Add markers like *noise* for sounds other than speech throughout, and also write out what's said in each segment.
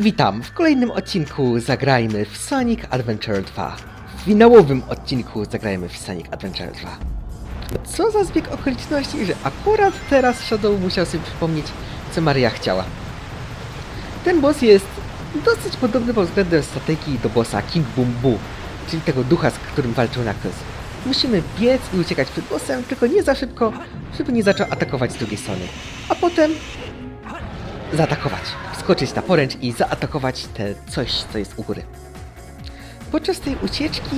Witam w kolejnym odcinku Zagrajmy w Sonic Adventure 2. W finałowym odcinku Zagrajmy w Sonic Adventure 2. Co za zbieg okoliczności, że akurat teraz Shadow musiał sobie przypomnieć, co Maria chciała. Ten boss jest dosyć podobny pod względem strategii do bossa King Boom Boo, czyli tego ducha, z którym walczył Knuckles. Musimy biec i uciekać przed bossem, tylko nie za szybko, żeby nie zaczął atakować z drugiej strony. A potem zaatakować, wskoczyć na poręcz i zaatakować te coś, co jest u góry. Podczas tej ucieczki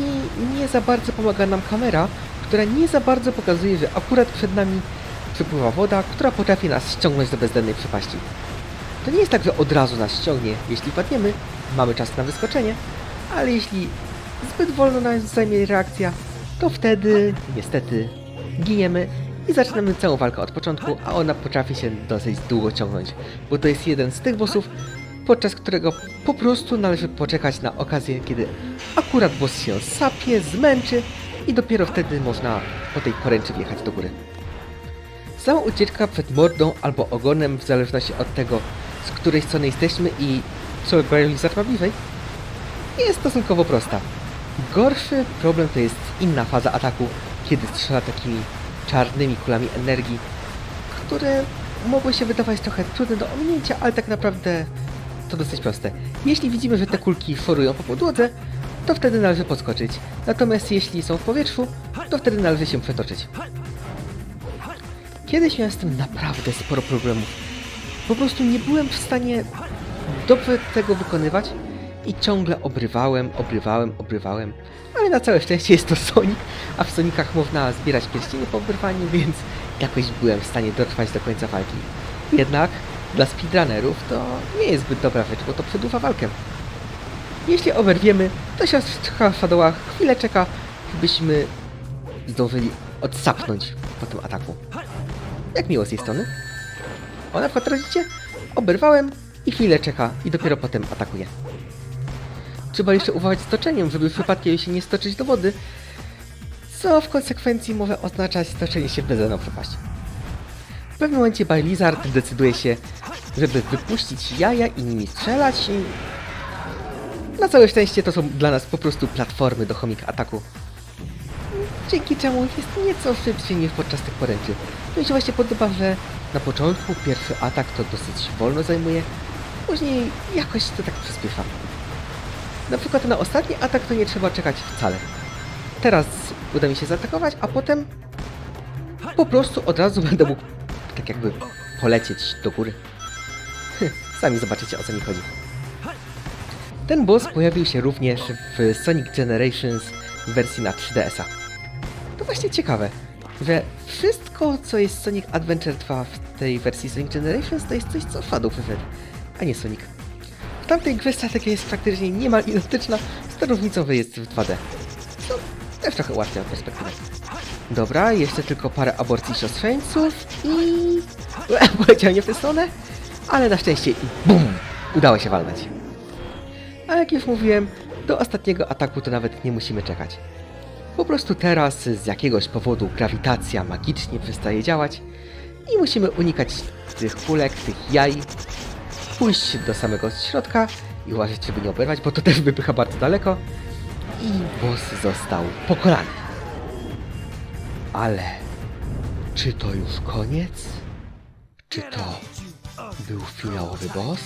nie za bardzo pomaga nam kamera, która nie za bardzo pokazuje, że akurat przed nami przepływa woda, która potrafi nas ściągnąć do bezdennej przepaści. To nie jest tak, że od razu nas ściągnie, jeśli padniemy, mamy czas na wyskoczenie, ale jeśli zbyt wolno nas zajmie reakcja, to wtedy niestety giniemy i zaczynamy całą walkę od początku, a ona potrafi się dosyć długo ciągnąć, bo to jest jeden z tych bossów, podczas którego po prostu należy poczekać na okazję, kiedy akurat boss się sapie, zmęczy i dopiero wtedy można po tej poręczy wjechać do góry. Sama ucieczka przed mordą albo ogonem, w zależności od tego, z której strony jesteśmy i co ma bliżej, jest stosunkowo prosta. Gorszy problem to jest inna faza ataku, kiedy strzela takimi czarnymi kulami energii, które mogły się wydawać trochę trudne do ominięcia, ale tak naprawdę to dosyć proste. Jeśli widzimy, że te kulki forują po podłodze, to wtedy należy podskoczyć. Natomiast jeśli są w powietrzu, to wtedy należy się przetoczyć. Kiedyś miałem z tym naprawdę sporo problemów. Po prostu nie byłem w stanie dobrze tego wykonywać i ciągle obrywałem, obrywałem, obrywałem. Ale na całe szczęście jest to Sonic, a w Sonicach można zbierać pierścienie po obrywaniu, więc jakoś byłem w stanie dotrwać do końca walki. Jednak dla speedrunnerów to nie jest zbyt dobra rzecz, bo to przedłuża walkę. Jeśli oberwiemy, to siostra Shadowa chwilę czeka, byśmy zdążyli odsapnąć po tym ataku. Jak miło z jej strony. O, na przykład teraz? Oberwałem i chwilę czeka i dopiero potem atakuje. Trzeba jeszcze uważać z toczeniem, żeby przypadkiem się nie stoczyć do wody, co w konsekwencji może oznaczać stoczenie się w bezdenną przepaść. W pewnym momencie Bylizard decyduje się, żeby wypuścić jaja i nimi strzelać i... Na całe szczęście to są dla nas po prostu platformy do chomik ataku. Dzięki czemu jest nieco szybszy niż podczas tych poręczy. To mi się właśnie podoba, że na początku pierwszy atak to dosyć wolno zajmuje, później jakoś to tak przyspiesza. Na przykład na ostatni atak to nie trzeba czekać wcale. Teraz uda mi się zaatakować, a potem po prostu od razu będę mógł tak jakby polecieć do góry. Sami zobaczycie o co mi chodzi. Ten boss pojawił się również w Sonic Generations wersji na 3DS-a. To właśnie ciekawe, że wszystko co jest Sonic Adventure 2 w tej wersji Sonic Generations to jest coś co Shadow wyszedł, a nie Sonic. Tamtej grze strategia jest praktycznie niemal identyczna z tą jest w 2D. No, też trochę ułatwia perspektywę. Dobra, jeszcze tylko parę aborcji siostrzeńców i... *laughs* Poleciałem nie w tę stronę, ale na szczęście i BUM! Udało się walnąć. A jak już mówiłem, do ostatniego ataku to nawet nie musimy czekać. Po prostu teraz z jakiegoś powodu grawitacja magicznie przestaje działać i musimy unikać tych kulek, tych jaj, pójść do samego środka i uważać, żeby nie oberwać, bo to też wypycha bardzo daleko. I boss został pokonany. Ale czy to już koniec? Czy to był finałowy boss?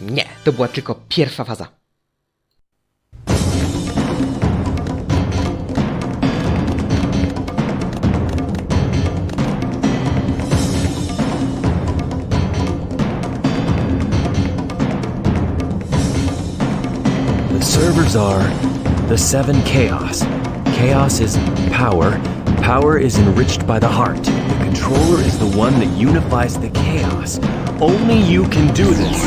Nie, to była tylko pierwsza faza. Servers are the seven chaos. Chaos is power. Power is enriched by the heart. The controller is the one that unifies the chaos. Only you can do this.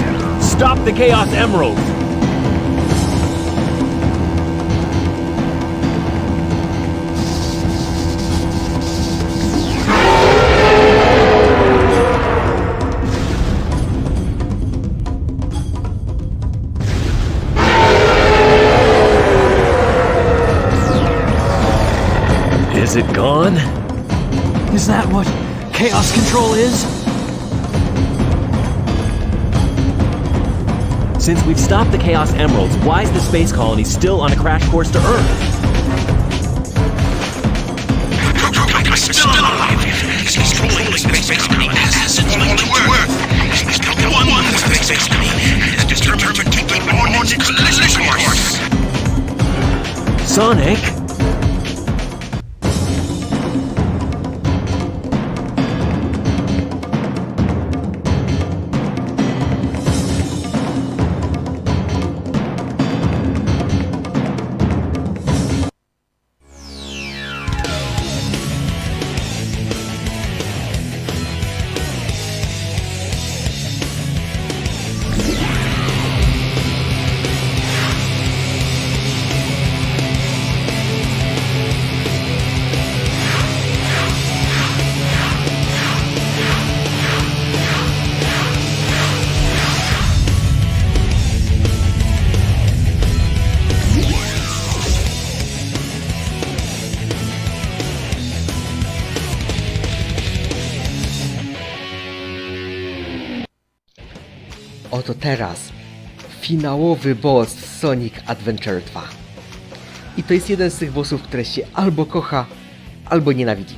Stop the Chaos Emerald! Is it gone? Is that what Chaos Control is? Since we've stopped the Chaos Emeralds, why is the space colony still on a crash course to Earth? Still alive. He's controlling the space colony as it's going to work. He's the one one space colony is determined to the on collision course. Sonic? Oto teraz finałowy boss Sonic Adventure 2. I to jest jeden z tych bossów, które się albo kocha, albo nienawidzi.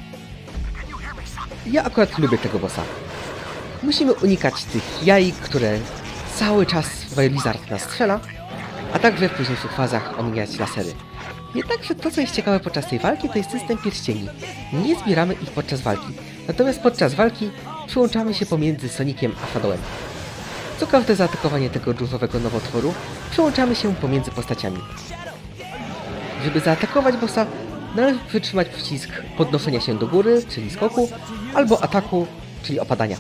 Ja akurat lubię tego bossa. Musimy unikać tych jaj, które cały czas Lizard nas strzela, a także w późniejszych fazach omijać lasery. Jednakże to, co jest ciekawe podczas tej walki, to jest system pierścieni. Nie zbieramy ich podczas walki, natomiast podczas walki przyłączamy się pomiędzy Soniciem a Shadołem. Co każde zaatakowanie tego różowego nowotworu, przełączamy się pomiędzy postaciami. Żeby zaatakować bossa, należy przytrzymać przycisk podnoszenia się do góry, czyli skoku, albo ataku, czyli opadania.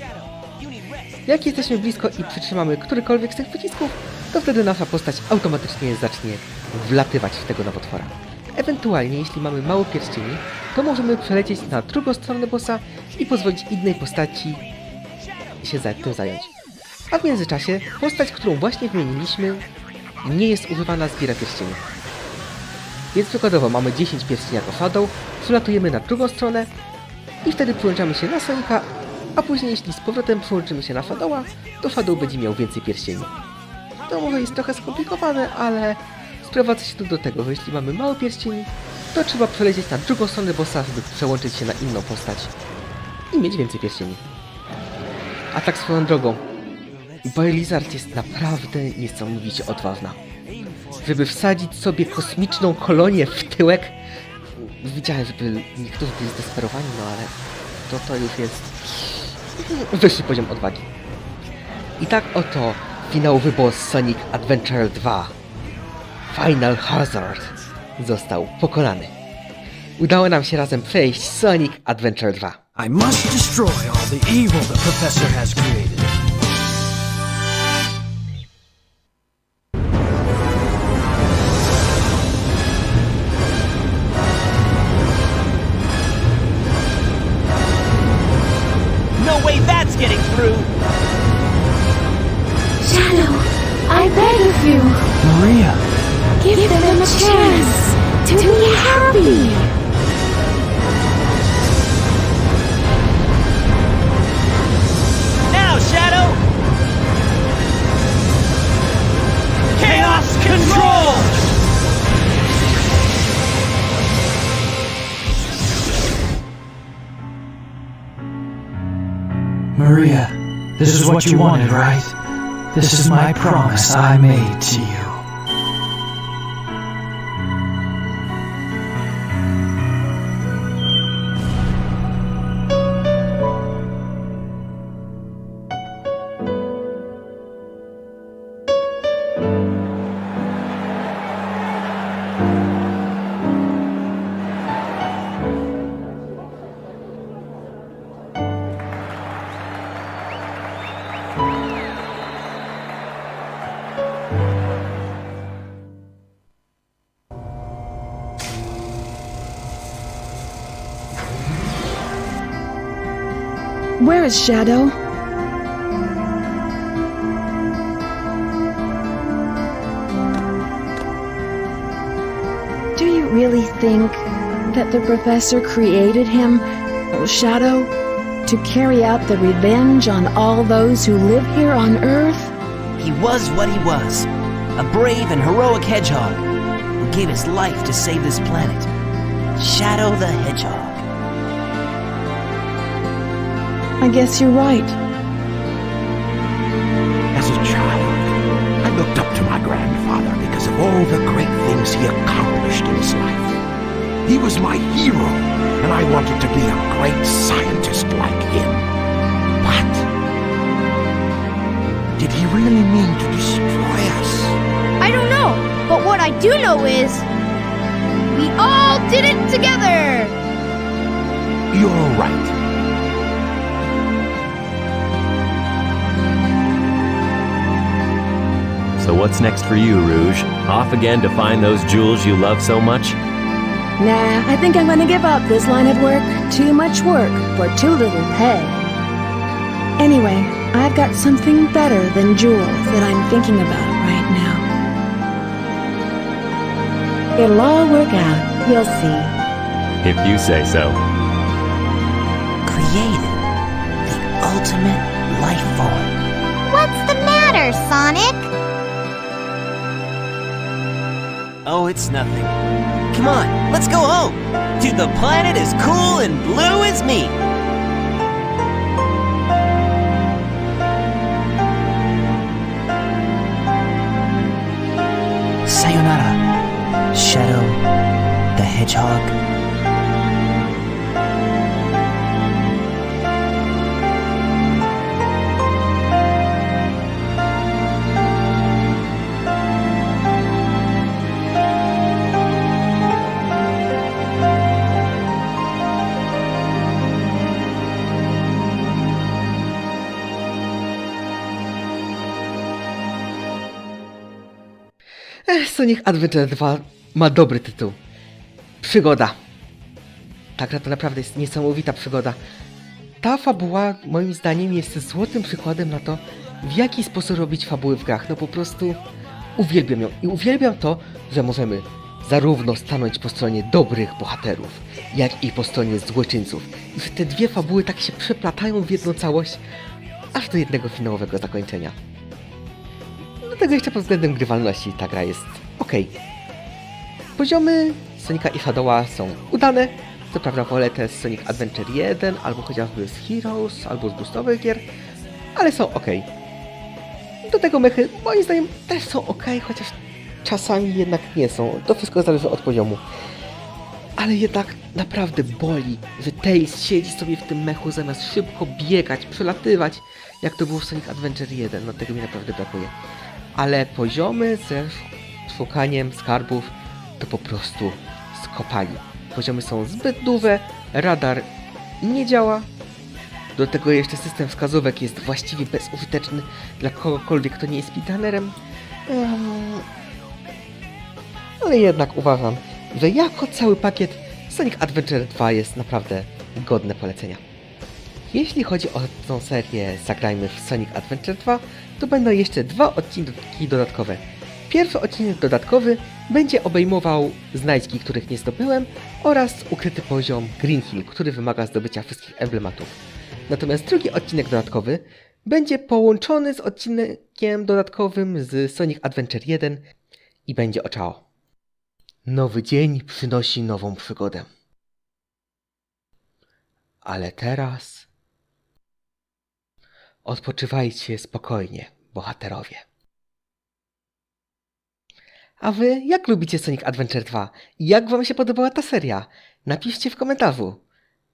Jak jesteśmy blisko i przytrzymamy którykolwiek z tych przycisków, to wtedy nasza postać automatycznie zacznie wlatywać w tego nowotwora. Ewentualnie, jeśli mamy mało pierścieni, to możemy przelecieć na drugą stronę bossa i pozwolić innej postaci się za tym zająć. A w międzyczasie postać, którą właśnie wymieniliśmy, nie jest używana, zbiera pierścienie. Więc przykładowo mamy 10 pierścieni jako Shadow, przylatujemy na drugą stronę i wtedy przyłączamy się na Sonika, a później jeśli z powrotem przyłączymy się na Shadowa, to Shadow będzie miał więcej pierścieni. To może jest trochę skomplikowane, ale sprowadza się to do tego, że jeśli mamy mało pierścieni, to trzeba przelecieć na drugą stronę bossa, żeby przełączyć się na inną postać i mieć więcej pierścieni. A tak swoją drogą, Lizard jest naprawdę niesamowicie odważna. Żeby wsadzić sobie kosmiczną kolonię w tyłek, widziałem, żeby niektórzy byli zdesperowani, no ale to to już jest wyższy poziom odwagi. I tak oto finałowy boss Sonic Adventure 2 Final Hazard został pokonany. Udało nam się razem przejść Sonic Adventure 2. I must destroy all the evil the Professor has No way that's getting through! Shadow, I beg of you, Maria, give them a chance to be happy. Maria, this is what you wanted, right? This is my promise I made to you. Is Shadow? Do you really think that the professor created him, Shadow, to carry out the revenge on all those who live here on Earth? He was what he was a brave and heroic hedgehog who gave his life to save this planet. Shadow the Hedgehog. I guess you're right. As a child, I looked up to my grandfather because of all the great things he accomplished in his life. He was my hero, and I wanted to be a great scientist like him. But did he really mean to destroy us? I don't know, but what I do know is we all did it together. You're right. So what's next for you, Rouge? Off again to find those jewels you love so much? Nah, I think I'm gonna give up this line of work. Too much work for too little pay. Anyway, I've got something better than jewels that I'm thinking about right now. It'll all work out. You'll see. If you say so. Created the ultimate life form. What's the matter, Sonic? Oh, it's nothing. Come on, let's go home to the planet as cool and blue as me. Sayonara, Shadow the Hedgehog. Sonic Adventure 2 ma dobry tytuł. Przygoda. Ta gra to naprawdę jest niesamowita przygoda. Ta fabuła, moim zdaniem, jest złotym przykładem na to, w jaki sposób robić fabuły w grach. No po prostu uwielbiam ją. I uwielbiam to, że możemy zarówno stanąć po stronie dobrych bohaterów, jak i po stronie złoczyńców. I że te dwie fabuły tak się przeplatają w jedną całość, aż do jednego finałowego zakończenia. Do tego jeszcze pod względem grywalności ta gra jest ok. Poziomy Sonika i Shadowa są udane. Co prawda wolę te z Sonic Adventure 1, albo chociażby z Heroes, albo z boostowych gier, ale są ok. Do tego mechy moim zdaniem też są ok, chociaż czasami jednak nie są. To wszystko zależy od poziomu. Ale jednak naprawdę boli, że Tails siedzi sobie w tym mechu zamiast szybko biegać, przelatywać, jak to było w Sonic Adventure 1. No tego mi naprawdę brakuje. Ale poziomy ze szukaniem skarbów to po prostu skopali. Poziomy są zbyt duże, radar nie działa. Do tego jeszcze system wskazówek jest właściwie bezużyteczny dla kogokolwiek, kto nie jest speedrunnerem. Ehm, ale jednak uważam, że jako cały pakiet Sonic Adventure 2 jest naprawdę godne polecenia. Jeśli chodzi o tą serię Zagrajmy w Sonic Adventure 2, to będą jeszcze dwa odcinki dodatkowe. Pierwszy odcinek dodatkowy będzie obejmował znajdźki, których nie zdobyłem oraz ukryty poziom Green Hill, który wymaga zdobycia wszystkich emblematów. Natomiast drugi odcinek dodatkowy będzie połączony z odcinkiem dodatkowym z Sonic Adventure 1 i będzie o czao. Nowy dzień przynosi nową przygodę. Ale teraz odpoczywajcie spokojnie, bohaterowie. A wy jak lubicie Sonic Adventure 2? I jak wam się podobała ta seria? Napiszcie w komentarzu.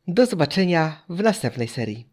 Do zobaczenia w następnej serii.